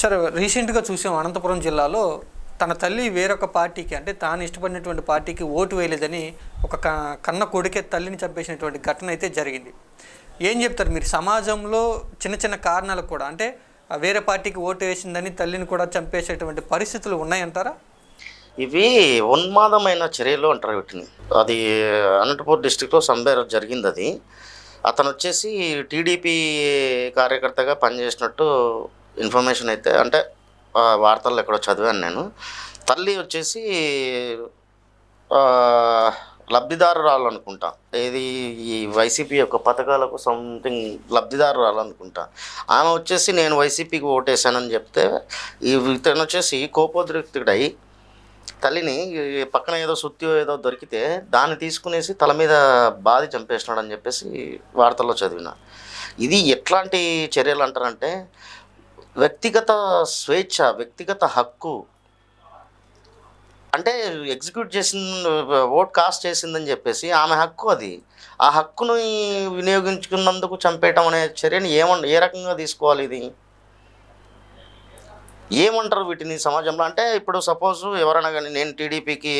Sir రీసెంట్గా చూసాం అనంతపురం జిల్లాలో తన తల్లి వేరొక పార్టీకి అంటే తాను ఇష్టపడినటువంటి పార్టీకి ఓటు వేయలేదని ఒక క- కన్న కొడుకే తల్లిని చంపేసినటువంటి ఘటన అయితే జరిగింది. ఏం చెప్తారు మీరు? సమాజంలో చిన్న చిన్న కారణాలకు కూడా అంటే వేరే పార్టీకి ఓటు వేసిందని తల్లిని కూడా చంపేసేటువంటి పరిస్థితులు ఉన్నాయంటారా? ఇవి ఉన్మాదమైన చర్యలు అంటారు వీటిని. అది అనంతపూర్ డిస్టిక్లో సంబేర్ జరిగింది అది. అతను వచ్చేసి టీడీపీ కార్యకర్తగా పనిచేసినట్టు ఇన్ఫర్మేషన్ అయితే అంటే వార్తల్లో ఎక్కడో చదివాను నేను. తల్లి వచ్చేసి ఆ, లబ్ధిదారురాలు అనుకుంటా ఏది ఈ వైసీపీ యొక్క పథకాలకు సంథింగ్ లబ్ధిదారురాలు అనుకుంటా ఆమె వచ్చేసి నేను వైసీపీకి ఓటేశానని చెప్తే ఈ ఇతను వచ్చేసి కోపోద్రిక్తుడై తల్లిని పక్కన ఏదో సుత్తి ఏదో దొరికితే దాన్ని తీసుకునేసి తల మీద బాధి చంపేసినాడు అని చెప్పేసి వార్తల్లో చదివిన. ఇది ఎట్లాంటి చర్యలు అంటారంటే వ్యక్తిగత స్వేచ్ఛ వ్యక్తిగత హక్కు. అంటే ఎగ్జిక్యూట్ చేసిన ఓట్ కాస్ట్ చేసిందని చెప్పేసి ఆమె హక్కు అది. ఆ హక్కును వినియోగించుకున్నందుకు చంపేయటం అనే చర్యని ఏమన్ ఏ రకంగా తీసుకోవాలి ఇది? ఏమంటారు వీటిని సమాజంలో? అంటే ఇప్పుడు సపోజ్ ఎవరైనా కానీ నేను టీడీపీకి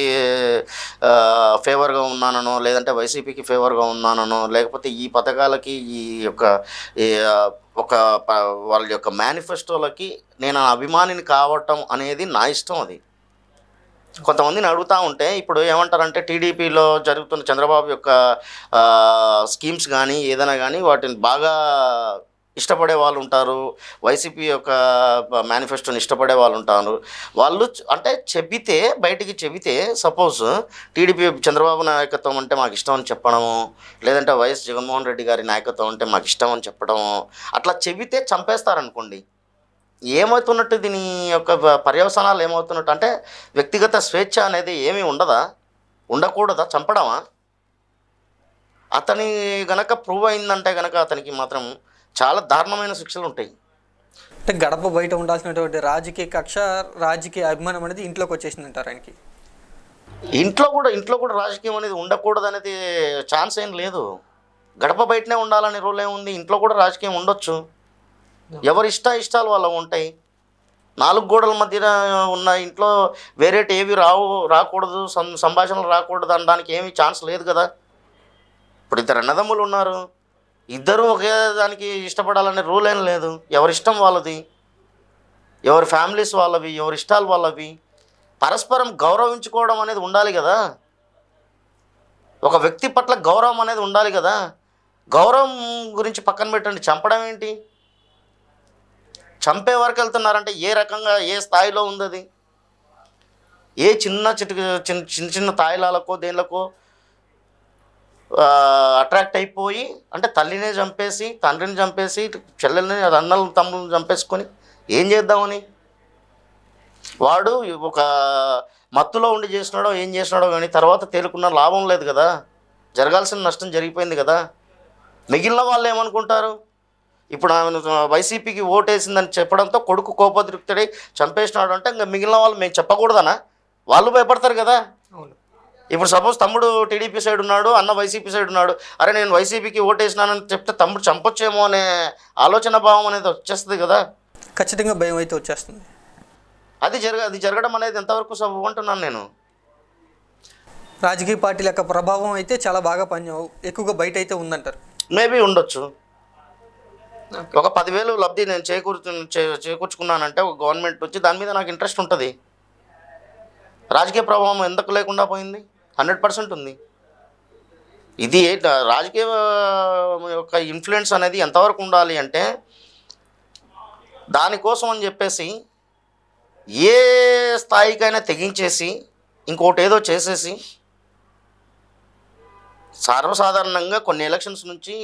ఫేవర్గా ఉన్నానో లేదంటే వైసీపీకి ఫేవర్గా ఉన్నానో లేకపోతే ఈ పథకాలకి ఈ యొక్క ఒక వాళ్ళ యొక్క మేనిఫెస్టోలకి నేను అభిమానిని కావటం అనేది నా ఇష్టం అది. కొంతమందిని అడుగుతూ ఉంటే ఇప్పుడు ఏమంటారంటే టీడీపీలో జరుగుతున్న చంద్రబాబు యొక్క స్కీమ్స్ కానీ ఏదైనా కానీ వాటిని బాగా ఇష్టపడే వాళ్ళు ఉంటారు వైసీపీ యొక్క మేనిఫెస్టోని ఇష్టపడే వాళ్ళు ఉంటారు. వాళ్ళు అంటే చెబితే బయటికి చెబితే సపోజ్ టీడీపీ చంద్రబాబు నాయకత్వం అంటే మాకు ఇష్టం అని చెప్పడము లేదంటే వైఎస్ జగన్మోహన్ రెడ్డి గారి నాయకత్వం అంటే మాకు ఇష్టం అని చెప్పడము అట్లా చెబితే చంపేస్తారనుకోండి. ఏమవుతున్నట్టు దీని యొక్క పర్యవసనాలు ఏమవుతున్నట్టు అంటే వ్యక్తిగత స్వేచ్ఛ అనేది ఏమీ ఉండదా? ఉండకూడదా? చంపడమా? అతని గనక ప్రూవ్ అయిందంటే గనక అతనికి మాత్రం చాలా దారుణమైన శిక్షలు ఉంటాయి. అంటే గడప బయట ఉండాల్సినటువంటి రాజకీయ కక్ష రాజకీయ అభిమానం అనేది ఇంట్లోకి వచ్చేసింది అంటారు ఆయనకి? ఇంట్లో కూడా ఇంట్లో కూడా రాజకీయం అనేది ఉండకూడదు అనేది ఛాన్స్ ఏం లేదు. గడప బయటనే ఉండాలనే రూల్ ఏముంది ఇంట్లో కూడా రాజకీయం ఉండొచ్చు. ఎవరి ఇష్ట ఇష్టాలు వాళ్ళవి ఉంటాయి. నాలుగు గోడల మధ్యన ఉన్న ఇంట్లో వేరేటి ఏవి రావు రాకూడదు సం సంభాషణలు రాకూడదు అనడానికి ఏమీ ఛాన్స్ లేదు కదా. ఇప్పుడు ఇద్దరు అన్నదమ్ములు ఉన్నారు. ఇద్దరు ఒకే దానికి ఇష్టపడాలనే రూల్ ఏం లేదు. ఎవరి ఇష్టం వాళ్ళది. ఎవరి ఫ్యామిలీస్ వాళ్ళవి ఎవరి ఇష్టాలు వాళ్ళవి. పరస్పరం గౌరవించుకోవడం అనేది ఉండాలి కదా. ఒక వ్యక్తి పట్ల గౌరవం అనేది ఉండాలి కదా. గౌరవం గురించి పక్కన పెట్టండి. చంపడం ఏంటి? చంపే వరకు వెళ్తున్నారంటే ఏ రకంగా ఏ స్థాయిలో ఉంది అది? ఏ చిన్న చిటు చిన్న చిన్న చిన్న తాయిలాలకో దేనిలకో అట్రాక్ట్ అయిపోయి అంటే తల్లినే చంపేసి తండ్రిని చంపేసి చెల్లెల్ని అది అన్నలు తమ్ముళ్ళని చంపేసుకొని ఏం చేద్దామని? వాడు ఒక మత్తులో ఉండి చేసినాడో ఏం చేసినాడో కానీ తర్వాత తేలుకున్న లాభం లేదు కదా. జరగాల్సిన నష్టం జరిగిపోయింది కదా. మిగిలిన వాళ్ళు ఏమనుకుంటారు? ఇప్పుడు ఆమెను వైసీపీకి ఓటేసిందని చెప్పడంతో కొడుకు కోపదృప్తుడై చంపేసినాడు అంటే ఇంకా మిగిలిన వాళ్ళు మేము చెప్పకూడదనా? వాళ్ళు భయపడతారు కదా. ఇప్పుడు సపోజ్ తమ్ముడు టీడీపీ సైడ్ ఉన్నాడు అన్న వైసీపీ సైడ్ ఉన్నాడు. అరే నేను వైసీపీకి ఓటేసినానని చెప్తే తమ్ముడు చంపొచ్చేమో అనే ఆలోచన భావం అనేది వచ్చేస్తుంది కదా. ఖచ్చితంగా భయం అయితే వచ్చేస్తుంది. అది జరగ అది జరగడం అనేది ఎంతవరకు సబబు అంటున్నాను నేను. రాజకీయ పార్టీల యొక్క ప్రభావం అయితే చాలా బాగా పని ఎక్కువగా బయట అయితే ఉందంటారు. మేబీ ఉండొచ్చు. ఒక పదివేలు లబ్ధి నేను చేకూర్చు చేకూర్చుకున్నానంటే ఒక గవర్నమెంట్ వచ్చి దాని మీద నాకు ఇంట్రెస్ట్ ఉంటుంది. రాజకీయ ప్రభావం ఎందుకు లేకుండా పోయింది? హండ్రెడ్ పర్సెంట్ ఉంది. ఇది రాజకీయ యొక్క ఇన్ఫ్లుయెన్స్ అనేది ఎంతవరకు ఉండాలి అంటే దానికోసం అని చెప్పేసి ఏ స్థాయికైనా తెగించేసి ఇంకోటి ఏదో చేసేసి సర్వసాధారణంగా కొన్ని ఎలక్షన్స్ నుంచి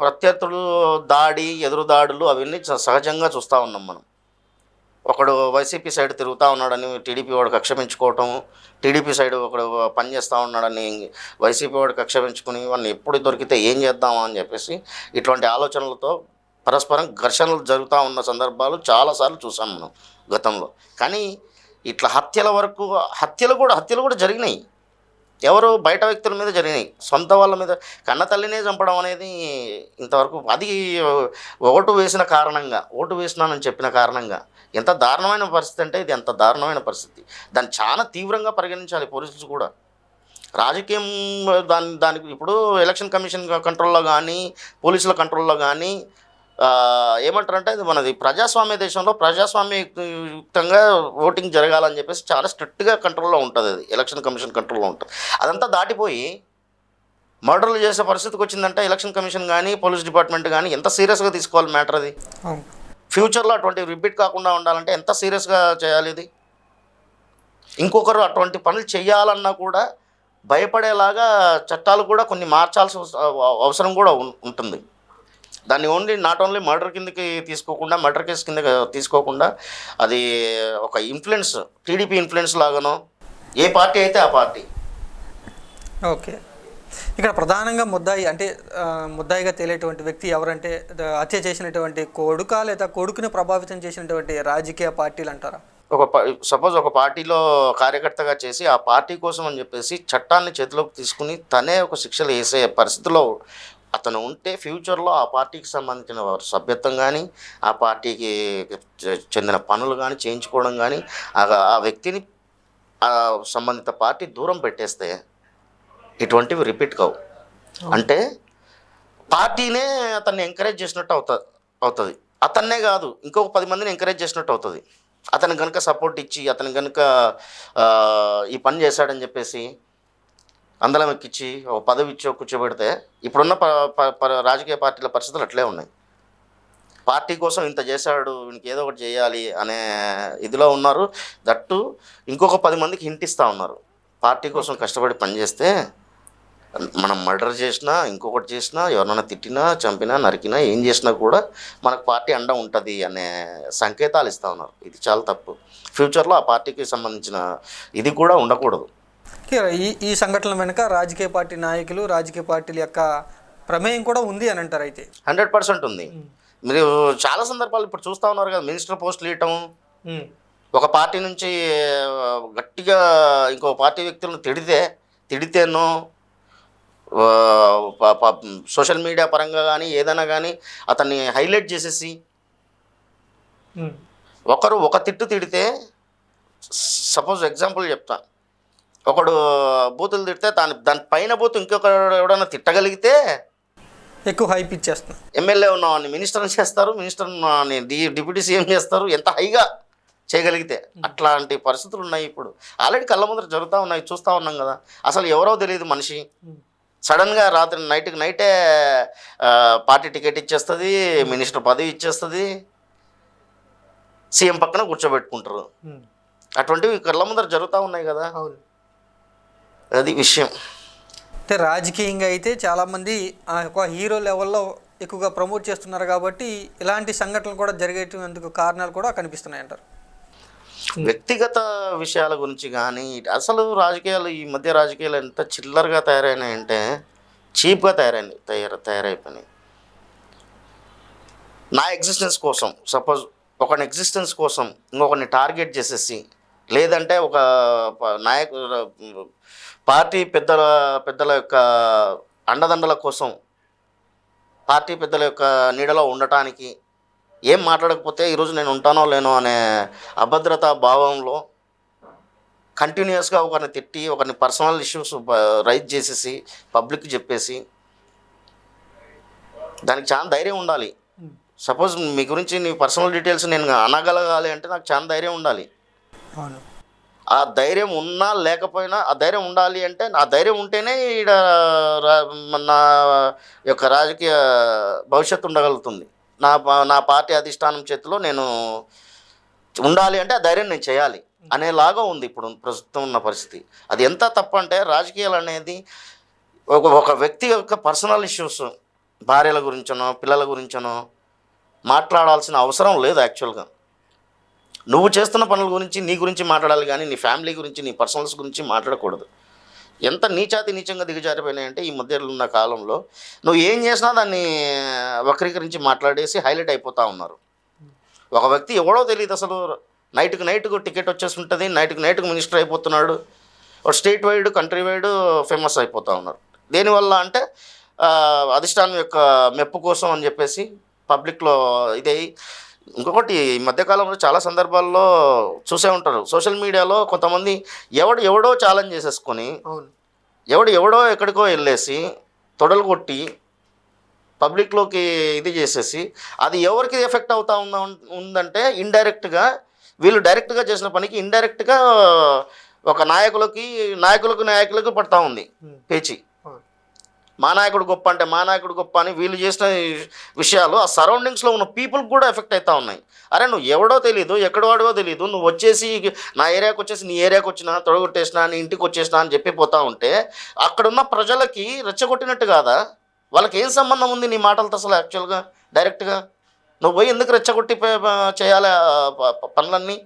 ప్రత్యర్థులు దాడి ఎదురు దాడులు అవన్నీ స- సహజంగా చూస్తూ ఉన్నాం మనం. ఒకడు వైసీపీ సైడ్ తిరుగుతూ ఉన్నాడని టీడీపీ వాడు కక్ష పెంచుకోవటం టీడీపీ సైడ్ ఒకడు పని చేస్తూ ఉన్నాడని వైసీపీ వాడు కక్ష పెంచుకుని వాడిని ఎప్పుడు దొరికితే ఏం చేద్దామా అని చెప్పేసి ఇటువంటి ఆలోచనలతో పరస్పరం ఘర్షణలు జరుగుతూ ఉన్న సందర్భాలు చాలాసార్లు చూసాం మనం గతంలో. కానీ ఇట్లా హత్యల వరకు హత్యలు కూడా హత్యలు కూడా జరిగినాయి. ఎవరు బయట వ్యక్తుల మీద జరిగినాయి. సొంత వాళ్ళ మీద కన్న తల్లినే చంపడం అనేది ఇంతవరకు అది ఓటు వేసిన కారణంగా ఓటు వేసినానని చెప్పిన కారణంగా ఎంత దారుణమైన పరిస్థితి అంటే ఇది ఎంత దారుణమైన పరిస్థితి. దాన్ని చాలా తీవ్రంగా పరిగణించాలి పోలీసులు కూడా. రాజకీయం దాని దానికి ఇప్పుడు ఎలక్షన్ కమిషన్ కంట్రోల్లో కానీ పోలీసుల కంట్రోల్లో కానీ ఏమంటారంటే ఇది మనది ప్రజాస్వామ్య దేశంలో ప్రజాస్వామ్యయుక్తంగా ఓటింగ్ జరగాలని చెప్పేసి చాలా స్ట్రిక్ట్గా కంట్రోల్లో ఉంటుంది అది. ఎలక్షన్ కమిషన్ కంట్రోల్లో ఉంటుంది. అదంతా దాటిపోయి మర్డర్లు చేసే పరిస్థితికి వచ్చిందంటే ఎలక్షన్ కమిషన్ కానీ పోలీస్ డిపార్ట్మెంట్ కానీ ఎంత సీరియస్గా తీసుకోవాలి మ్యాటర్ అది? ఫ్యూచర్లో అటువంటి రిపీట్ కాకుండా ఉండాలంటే ఎంత సీరియస్గా చేయాలి ఇది? ఇంకొకరు అటువంటి పనులు చేయాలన్నా కూడా భయపడేలాగా చట్టాలు కూడా కొన్ని మార్చాల్సి అవ- అవసరం కూడా ఉంటుంది. దాన్ని ఓన్లీ నాట్ ఓన్లీ మర్డర్ కిందకి తీసుకోకుండా మర్డర్ కేసు కింద తీసుకోకుండా అది ఒక ఇన్ఫ్లుయెన్స్ టీడీపీ ఇన్ఫ్లుయెన్స్ లాగానో ఏ పార్టీ అయితే ఆ పార్టీ. ఓకే. ఇక్కడ ప్రధానంగా ముద్దాయి అంటే ముద్దాయిగా తేలేటువంటి వ్యక్తి ఎవరంటే హత్య చేసినటువంటి కొడుక లేదా కొడుకుని ప్రభావితం చేసినటువంటి రాజకీయ పార్టీలు అంటారా? ఒక సపోజ్ ఒక పార్టీలో కార్యకర్తగా చేసి ఆ పార్టీ కోసం అని చెప్పేసి చట్టాన్ని చేతిలోకి తీసుకుని తనే ఒక శిక్షలు వేసే పరిస్థితిలో అతను ఉంటే ఫ్యూచర్లో ఆ పార్టీకి సంబంధించిన వారు సభ్యత్వం కానీ ఆ పార్టీకి చెందిన పనులు కానీ చేయించుకోవడం కానీ ఆ వ్యక్తిని ఆ సంబంధిత పార్టీ దూరం పెట్టేస్తే ఇటువంటివి రిపీట్ కావు. అంటే పార్టీనే అతన్ని ఎంకరేజ్ చేసినట్టు అవుతుంది అవుతుంది. అతన్నే కాదు ఇంకొక పది మందిని ఎంకరేజ్ చేసినట్టు అవుతుంది. అతను కనుక సపోర్ట్ ఇచ్చి అతను కనుక ఈ పని చేశాడని చెప్పేసి అందలం ఎక్కించి ఒక పదవి ఇచ్చి కూర్చోబెడితే ఇప్పుడున్న ప ప- ప- రాజకీయ పార్టీల పరిస్థితులు అట్లే ఉన్నాయి. పార్టీ కోసం ఇంత చేశాడు వీనికి ఏదో ఒకటి చేయాలి అనే ఇదిలో ఉన్నారు. దట్టు ఇంకొక పది మందికి హింట్ ఇస్తూ ఉన్నారు. పార్టీ కోసం కష్టపడి పనిచేస్తే మనం మర్డర్ చేసినా ఇంకొకటి చేసినా ఎవరినైనా తిట్టినా చంపినా నరికినా ఏం చేసినా కూడా మనకు పార్టీ అండ ఉంటుంది అనే సంకేతాలు ఇస్తూ ఉన్నారు. ఇది చాలా తప్పు. ఫ్యూచర్లో ఆ పార్టీకి సంబంధించిన ఇది కూడా ఉండకూడదు. ఈ ఈ సంఘటనల వెనుక రాజకీయ పార్టీ నాయకులు రాజకీయ పార్టీల యొక్క ప్రమేయం కూడా ఉంది అని అంటారు అయితే. హండ్రెడ్ పర్సెంట్ ఉంది. మీరు చాలా సందర్భాలు ఇప్పుడు చూస్తూ ఉన్నారు కదా మినిస్టర్ పోస్టులు ఇవ్వటం. ఒక పార్టీ నుంచి గట్టిగా ఇంకో పార్టీ వ్యక్తులను తిడితే తిడితేనో సోషల్ మీడియా పరంగా కానీ ఏదైనా కానీ అతన్ని హైలైట్ చేసేసి. ఒకరు ఒక తిట్టు తిడితే సపోజ్ ఎగ్జాంపుల్ చెప్తా. ఒకడు బూతులు తిడితే దాని దాని పైన బూతు ఇంకొకడు ఎవడన్నా తిట్టగలిగితే ఎక్కువ హైప్ ఇచ్చేస్తున్నాం. ఎమ్మెల్యే ఉన్నవాడిని మినిస్టర్ని చేస్తారు మినిస్టర్ ఉన్నవాడిని డి డిప్యూటీ సీఎం చేస్తారు ఎంత హైగా చేయగలిగితే అట్లాంటి పరిస్థితులు ఉన్నాయి ఇప్పుడు. ఆల్రెడీ కళ్ళ ముందర జరుగుతూ ఉన్నాయి చూస్తూ ఉన్నాం కదా. అసలు ఎవరో తెలియదు మనిషి. సడన్గా రాత్రి నైట్కి నైటే పార్టీ టికెట్ ఇచ్చేస్తుంది మినిస్టర్ పదవి ఇచ్చేస్తుంది సీఎం పక్కన కూర్చోబెట్టుకుంటారు. అటువంటివి కళ్ళ ముందర జరుగుతూ ఉన్నాయి కదా. అవును. అది విషయం. అంటే రాజకీయంగా అయితే చాలామంది ఆ ఒక హీరో లెవెల్లో ఎక్కువగా ప్రమోట్ చేస్తున్నారు కాబట్టి ఇలాంటి సంఘటనలు కూడా జరిగేటందుకు కారణాలు కూడా కనిపిస్తున్నాయి అంటారు. వ్యక్తిగత విషయాల గురించి కానీ అసలు రాజకీయాలు ఈ మధ్య రాజకీయాలు ఎంత చిల్లరగా తయారైనాయంటే చీప్గా తయారైనాయి తయారు తయారైపోయినాయి. నా ఎగ్జిస్టెన్స్ కోసం సపోజ్ ఒకని ఎగ్జిస్టెన్స్ కోసం ఇంకొకరిని టార్గెట్ చేసేసి లేదంటే ఒక ప- నాయకు పార్టీ పెద్దల పెద్దల యొక్క అండదండల కోసం పార్టీ పెద్దల యొక్క నీడలో ఉండటానికి ఏం మాట్లాడకపోతే ఈరోజు నేను ఉంటానో లేనో అనే అభద్రతా భావంలో కంటిన్యూస్గా ఒకరిని తిట్టి ఒకరిని పర్సనల్ ఇష్యూస్ రైజ్ చేసేసి పబ్లిక్ చెప్పేసి దానికి చాలా ధైర్యం ఉండాలి. సపోజ్ మీ గురించి నీ పర్సనల్ డీటెయిల్స్ నేను అనగలగాలి అంటే నాకు చాలా ధైర్యం ఉండాలి. ఆ ధైర్యం ఉన్నా లేకపోయినా ఆ ధైర్యం ఉండాలి అంటే ఆ ధైర్యం ఉంటేనే ఈడ రా- నా యొక్క రాజకీయ భవిష్యత్తు ఉండగలుగుతుంది. నా నా పార్టీ అధిష్టానం చేతిలో నేను ఉండాలి అంటే ఆ ధైర్యం నేను చేయాలి అనేలాగా ఉంది ఇప్పుడు ప్రస్తుతం ఉన్న పరిస్థితి. అది ఎంత తప్ప అంటే రాజకీయాలు అనేది ఒక ఒక వ్యక్తి యొక్క పర్సనల్ ఇష్యూస్ భార్యల గురించనో పిల్లల గురించనో మాట్లాడాల్సిన అవసరం లేదు యాక్చువల్గా. నువ్వు చేస్తున్న పనుల గురించి నీ గురించి మాట్లాడాలి కానీ నీ ఫ్యామిలీ గురించి నీ పర్సనల్స్ గురించి మాట్లాడకూడదు. ఎంత నీచాతి నీచంగా దిగజారిపోయినాయంటే ఈ మధ్యలో ఉన్న కాలంలో నువ్వు ఏం చేసినా దాన్ని వక్రీకరించి మాట్లాడేసి హైలైట్ అయిపోతూ ఉన్నారు. ఒక వ్యక్తి ఎవడో తెలియదు అసలు. నైట్కి నైట్కు టికెట్ వచ్చేసి ఉంటుంది నైట్కి నైట్కు మినిస్టర్ అయిపోతున్నాడు state wide country wide famous అయిపోతూ ఉన్నారు. దేనివల్ల అంటే అధిష్టానం యొక్క మెప్పు కోసం అని చెప్పేసి పబ్లిక్లో ఇదే ఇంకొకటి ఈ మధ్యకాలంలో చాలా సందర్భాల్లో చూసే ఉంటారు. సోషల్ మీడియాలో కొంతమంది ఎవడు ఎవడో ఛాలెంజ్ చేసేసుకొని ఎవడు ఎవడో ఎక్కడికో వెళ్ళేసి తొడలు కొట్టి పబ్లిక్లోకి ఇది చేసేసి అది ఎవరికి ఎఫెక్ట్ అవుతా ఉందా ఉందంటే ఇండైరెక్ట్గా వీళ్ళు డైరెక్ట్గా చేసిన పనికి ఇండైరెక్ట్గా ఒక నాయకులకి నాయకులకు నాయకులకు పడతా ఉంది పేచి. మా నాయకుడు గొప్ప అంటే మా నాయకుడు గొప్ప అని వీళ్ళు చేసిన విషయాలు ఆ సరౌండింగ్స్లో ఉన్న పీపుల్కి కూడా ఎఫెక్ట్ అవుతా ఉన్నాయి. అరే నువ్వు ఎవడో తెలియదు ఎక్కడ వాడో తెలియదు నువ్వు వచ్చేసి నా ఏరియాకి వచ్చేసి నీ ఏరియాకి వచ్చినా తొడగొట్టేసినా నీ ఇంటికి వచ్చేసినా అని చెప్పి పోతా ఉంటే అక్కడున్న ప్రజలకి రెచ్చగొట్టినట్టు కాదా? వాళ్ళకి ఏం సంబంధం ఉంది నీ మాటలతో అసలు యాక్చువల్గా డైరెక్ట్గా నువ్వు పోయి ఎందుకు రెచ్చగొట్టి చేయాలి పనులన్నీ?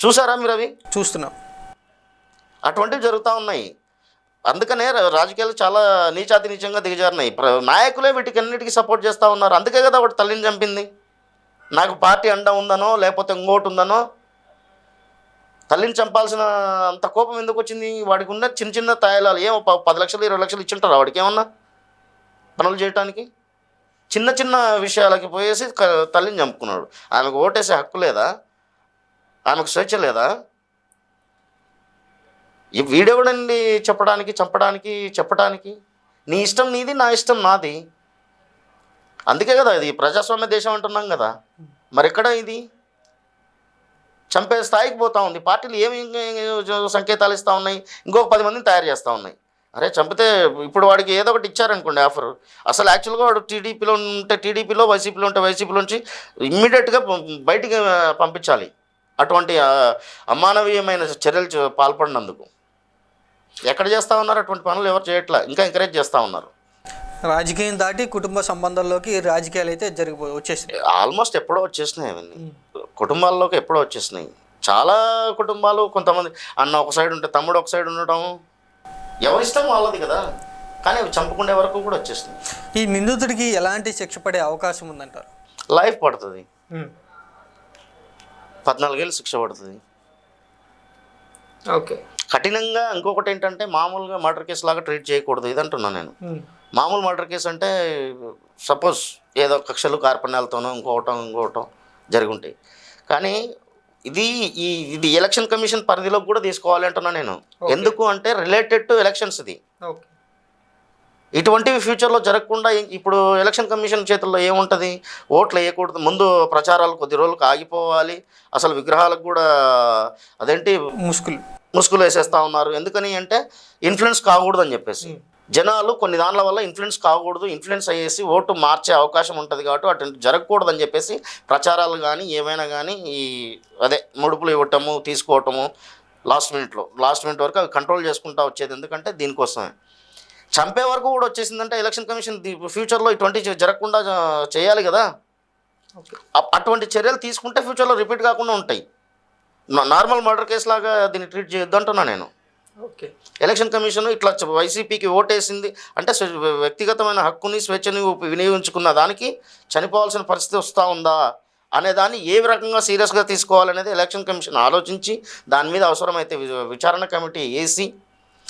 చూసారా మీరు అవి? చూస్తున్నాం. అటువంటివి జరుగుతూ ఉన్నాయి. అందుకనే రా- రాజకీయాలు చాలా నీచాతి నీచంగా దిగజారినాయి. ప్ర- నాయకులే వీటికి అన్నిటికీ సపోర్ట్ చేస్తూ ఉన్నారు. అందుకే కదా ఒకటి తల్లిని చంపింది. నాకు పార్టీ అండ ఉందనో లేకపోతే ఇంకోటి ఉందనో తల్లిని చంపాల్సిన అంత కోపం ఎందుకు వచ్చింది? వాడికి ఉన్న చిన్న చిన్న తాయిలాలు. ఏమో పది లక్షలు ఇరవై లక్షలు ఇచ్చింటారు. వాడికి ఏమన్నా పనులు చేయటానికి? చిన్న చిన్న విషయాలకి పోయేసి తల్లిని చంపుకున్నాడు. ఆమెకు ఓటేసే హక్కు లేదా? ఆమెకు స్వేచ్ఛ లేదా? వీడెవడండి చెప్పడానికి చంపడానికి చెప్పడానికి నీ ఇష్టం నీది నా ఇష్టం నాది. అందుకే కదా ఇది ప్రజాస్వామ్య దేశం అంటున్నాం కదా. మరి ఎక్కడ ఇది? చంపే స్థాయికి పోతా ఉంది. పార్టీలు ఏమి సంకేతాలు ఇస్తూ ఉన్నాయి? ఇంకొక పది మందిని తయారు చేస్తూ ఉన్నాయి. అరే చంపితే ఇప్పుడు వాడికి ఏదో ఒకటి ఇచ్చారనుకోండి ఆఫర్. అసలు యాక్చువల్గా వాడు టీడీపీలో ఉంటే టీడీపీలో వైసీపీలో ఉంటే వైసీపీలో నుంచి ఇమ్మీడియట్గా బయటికి పంపించాలి. అటువంటి అమానవీయమైన చర్యలు పాల్పడినందుకు. ఎక్కడ చేస్తూ ఉన్నారు? అటువంటి పనులు ఎవరు చేయట్లా. ఇంకా ఎంకరేజ్ చేస్తూ ఉన్నారు. రాజకీయం దాటి కుటుంబ సంబంధాల్లోకి రాజకీయాలు అయితే జరిగిపో వచ్చేసినాయి. ఆల్మోస్ట్ ఎప్పుడో వచ్చేసినాయి అవన్నీ. కుటుంబాల్లోకి ఎప్పుడో వచ్చేసినాయి. చాలా కుటుంబాలు కొంతమంది అన్న ఒక సైడ్ ఉంటే తమ్ముడు ఒక సైడ్ ఉండటం ఎవరిష్టం వాళ్ళది కదా. కానీ అవి చంపుకునే వరకు కూడా వచ్చేసింది ఈ నిందితుడికి ఎలాంటి శిక్ష పడే అవకాశం ఉందంటారు? లైఫ్ పడుతుంది. పద్నాలుగేళ్ళు శిక్ష పడుతుంది. ఓకే కఠినంగా ఇంకొకటి ఏంటంటే మామూలుగా మర్డర్ కేసు లాగా ట్రీట్ చేయకూడదు ఇది అంటున్నాను నేను. మామూలు మర్డర్ కేసు అంటే సపోజ్ ఏదో కక్షలు కార్పణ్యాలతోనో ఇంకోవటం ఇంకోవటం జరిగి ఉంటాయి కానీ ఇది ఈ ఇది ఎలక్షన్ కమిషన్ పరిధిలోకి కూడా తీసుకోవాలి అంటున్నా నేను. ఎందుకు అంటే రిలేటెడ్ టు ఎలక్షన్స్ ఇది. ఇటువంటివి ఫ్యూచర్లో జరగకుండా ఇప్పుడు ఎలక్షన్ కమిషన్ చేతుల్లో ఏముంటుంది? ఓట్లు వేయకూడదు. ముందు ప్రచారాలు కొద్ది రోజులకు ఆగిపోవాలి. అసలు విగ్రహాలకు కూడా అదేంటి? ముసుగులు. ముసుగులు వేసేస్తా ఉన్నారు. ఎందుకని అంటే ఇన్ఫ్లుయెన్స్ కాకూడదు అని చెప్పేసి జనాలు కొన్ని దానిల వల్ల ఇన్ఫ్లుయెన్స్ కాకూడదు ఇన్ఫ్లుయెన్స్ అయ్యేసి ఓటు మార్చే అవకాశం ఉంటుంది కాబట్టి అటువంటి జరగకూడదు అని చెప్పేసి ప్రచారాలు కానీ ఏమైనా కానీ ఈ అదే ముడుపులు ఇవ్వటము తీసుకోవటము లాస్ట్ మినిట్లో లాస్ట్ మినిట్ వరకు అవి కంట్రోల్ చేసుకుంటా వచ్చేది. ఎందుకంటే దీనికోసమే. చంపే వరకు కూడా వచ్చేసిందంటే ఎలక్షన్ కమిషన్ ది- ఫ్యూచర్లో ఇటువంటి జరగకుండా చేయాలి కదా. అటువంటి చర్యలు తీసుకుంటే ఫ్యూచర్లో రిపీట్ కాకుండా ఉంటాయి. నార్మల్ మర్డర్ కేసు లాగా దీన్ని ట్రీట్ చేయొద్దు అంటున్నా నేను. ఓకే. ఎలక్షన్ కమిషన్ ఇట్లా వైసీపీకి ఓటేసింది. అంటే వ్యక్తిగతమైన హక్కుని స్వేచ్ఛని వినియోగించుకున్న దానికి చనిపోవాల్సిన పరిస్థితి వస్తూ ఉందా అనే దాన్ని ఏ రకంగా సీరియస్గా తీసుకోవాలనేది ఎలక్షన్ కమిషన్ ఆలోచించి దాని మీద అవసరమైతే విచారణ కమిటీ వేసి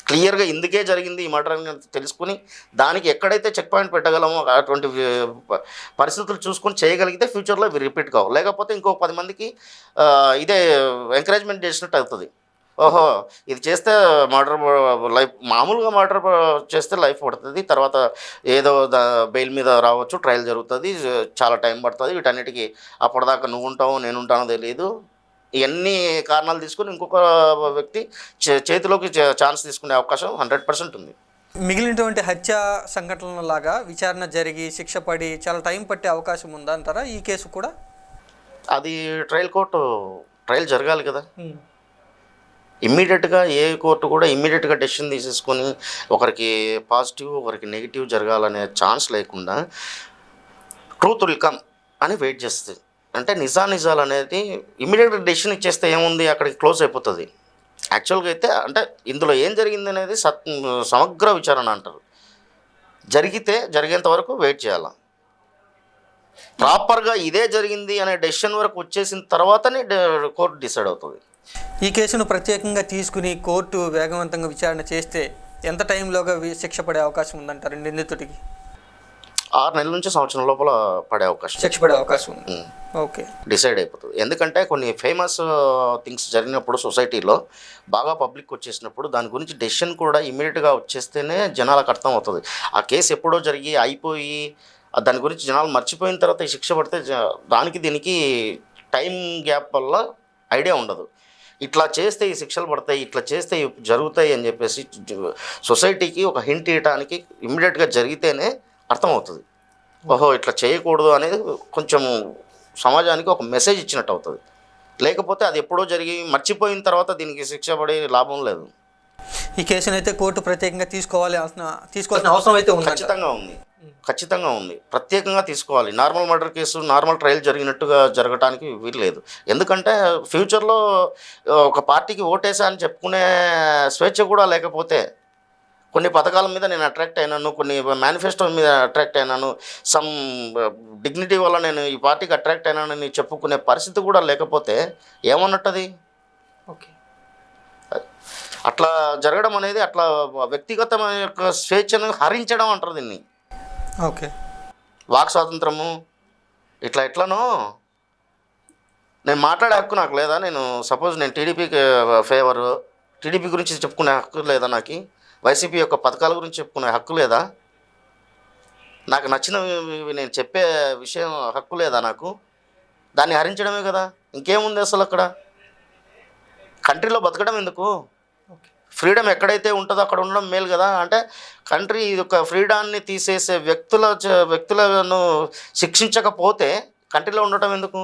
క్లియర్గా ఇందుకే జరిగింది ఈ మర్డర్ అని తెలుసుకుని దానికి ఎక్కడైతే చెక్ పాయింట్ పెట్టగలమో అటువంటి పరిస్థితులు చూసుకొని చేయగలిగితే ఫ్యూచర్లో ఇవి రిపీట్ కావు. లేకపోతే ఇంకో పది మందికి ఇదే ఎంకరేజ్మెంట్ చేసినట్టు అవుతుంది. ఓహో ఇది చేస్తే మర్డర్ లైఫ్ మామూలుగా మర్డర్ చేస్తే లైఫ్ పడుతుంది. తర్వాత ఏదో బెయిల్ మీద రావచ్చు ట్రయల్ జరుగుతుంది చాలా టైం పడుతుంది. వీటన్నిటికీ అప్పటిదాకా నువ్వు ఉంటావు నేను ఉంటానో తెలియదు. ఇవన్నీ కారణాలు తీసుకుని ఇంకొక వ్యక్తి చేతిలోకి ఛాన్స్ తీసుకునే అవకాశం హండ్రెడ్ పర్సెంట్ ఉంది. మిగిలినటువంటి హత్య సంఘటనల లాగా విచారణ జరిగి శిక్ష పడి చాలా టైం పట్టే అవకాశం ఉందా అంటారా? ఈ కేసు కూడా? అది ట్రయల్ కోర్టు ట్రయల్ జరగాలి కదా. ఇమ్మీడియట్గా ఏ కోర్టు కూడా ఇమ్మీడియట్గా డెసిషన్ తీసేసుకొని ఒకరికి పాజిటివ్ ఒకరికి నెగిటివ్ జరగాలనే ఛాన్స్ లేకుండా ట్రూత్ విల్ కమ్ అని వెయిట్ చేస్తుంది అంటే నిజా నిజాలు అనేది ఇమీడియట్గా డెసిషన్ ఇచ్చేస్తే ఏముంది? అక్కడికి క్లోజ్ అయిపోతుంది. యాక్చువల్గా అయితే అంటే ఇందులో ఏం జరిగింది అనేది సత్ సమగ్ర విచారణ అంటారు. జరిగితే జరిగేంత వరకు వెయిట్ చేయాలి? ప్రాపర్గా ఇదే జరిగింది అనే డెసిషన్ వరకు వచ్చేసిన తర్వాతనే కోర్టు డిసైడ్ అవుతుంది. ఈ కేసును ప్రత్యేకంగా తీసుకుని కోర్టు వేగవంతంగా విచారణ చేస్తే ఎంత టైంలోగా శిక్ష పడే అవకాశం ఉందంటారు నిందితుడికి? ఆరు నెలల నుంచి సంవత్సరం లోపల పడే అవకాశం. శిక్ష పడే అవకాశం. ఓకే. డిసైడ్ అయిపోతుంది. ఎందుకంటే కొన్ని ఫేమస్ థింగ్స్ జరిగినప్పుడు సొసైటీలో బాగా పబ్లిక్ వచ్చేసినప్పుడు దాని గురించి డెసిషన్ కూడా ఇమీడియట్గా వచ్చేస్తేనే జనాలకు అర్థం అవుతుంది. ఆ కేసు ఎప్పుడో జరిగి అయిపోయి దాని గురించి జనాలు మర్చిపోయిన తర్వాత ఈ శిక్ష పడితే దానికి దీనికి టైం గ్యాప్ వల్ల ఐడియా ఉండదు. ఇట్లా చేస్తే ఈ శిక్షలు పడతాయి ఇట్లా చేస్తే జరుగుతాయి అని చెప్పేసి సొసైటీకి ఒక హింట్ ఇవ్వడానికి ఇమ్మీడియట్గా జరిగితేనే అర్థమవుతుంది. ఓహో ఇట్లా చేయకూడదు అనేది కొంచెం సమాజానికి ఒక మెసేజ్ ఇచ్చినట్టు అవుతుంది. లేకపోతే అది ఎప్పుడో జరిగి మర్చిపోయిన తర్వాత దీనికి శిక్ష పడే లాభం లేదు. ఈ కేసును అయితే కోర్టు ప్రత్యేకంగా తీసుకోవాలి అవసరం తీసుకోవాల్సిన అవసరం అయితే ఉంది ఖచ్చితంగా ఉంది. ఖచ్చితంగా ఉంది. ప్రత్యేకంగా తీసుకోవాలి. Normal murder case normal trial జరిగినట్టుగా జరగడానికి వీల్లేదు. ఎందుకంటే ఫ్యూచర్లో ఒక పార్టీకి ఓటేసా అని చెప్పుకునే స్వేచ్ఛ కూడా లేకపోతే కొన్ని పథకాల మీద నేను అట్రాక్ట్ అయినాను కొన్ని మేనిఫెస్టో మీద అట్రాక్ట్ అయినాను. సమ్ డిగ్నిటీ వల్ల నేను ఈ పార్టీకి అట్రాక్ట్ అయినానని చెప్పుకునే పరిస్థితి కూడా లేకపోతే ఏమన్నట్టది? ఓకే. అట్లా జరగడం అనేది అట్లా వ్యక్తిగతమైన యొక్క స్వేచ్ఛను హరించడం అంటారు దీన్ని. ఓకే. వాక్ స్వాతంత్రము ఇట్లా ఎట్లనో? నేను మాట్లాడే హక్కు నాకు లేదా? నేను సపోజ్ నేను టీడీపీకి ఫేవర్ టీడీపీ గురించి చెప్పుకునే హక్కు లేదా నాకు? వైసీపీ యొక్క పథకాల గురించి చెప్పుకునే హక్కు లేదా? నాకు నచ్చినవి నేను చెప్పే విషయం హక్కు లేదా నాకు? దాన్ని హరించడమే కదా? ఇంకేముంది అసలు అక్కడ? కంట్రీలో బతకడం ఎందుకు? ఫ్రీడమ్ ఎక్కడైతే ఉంటుందో అక్కడ ఉండడం మేలు కదా? అంటే కంట్రీ ఇది ఒక ఫ్రీడాన్ని తీసేసే వ్యక్తుల వ్యక్తులను శిక్షించకపోతే కంట్రీలో ఉండటం ఎందుకు?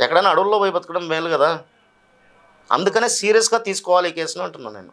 ఎక్కడైనా అడవుల్లో పోయి బతకడం మేలు కదా? అందుకనే సీరియస్గా తీసుకోవాలి ఈ కేసును అంటున్నాను నేను.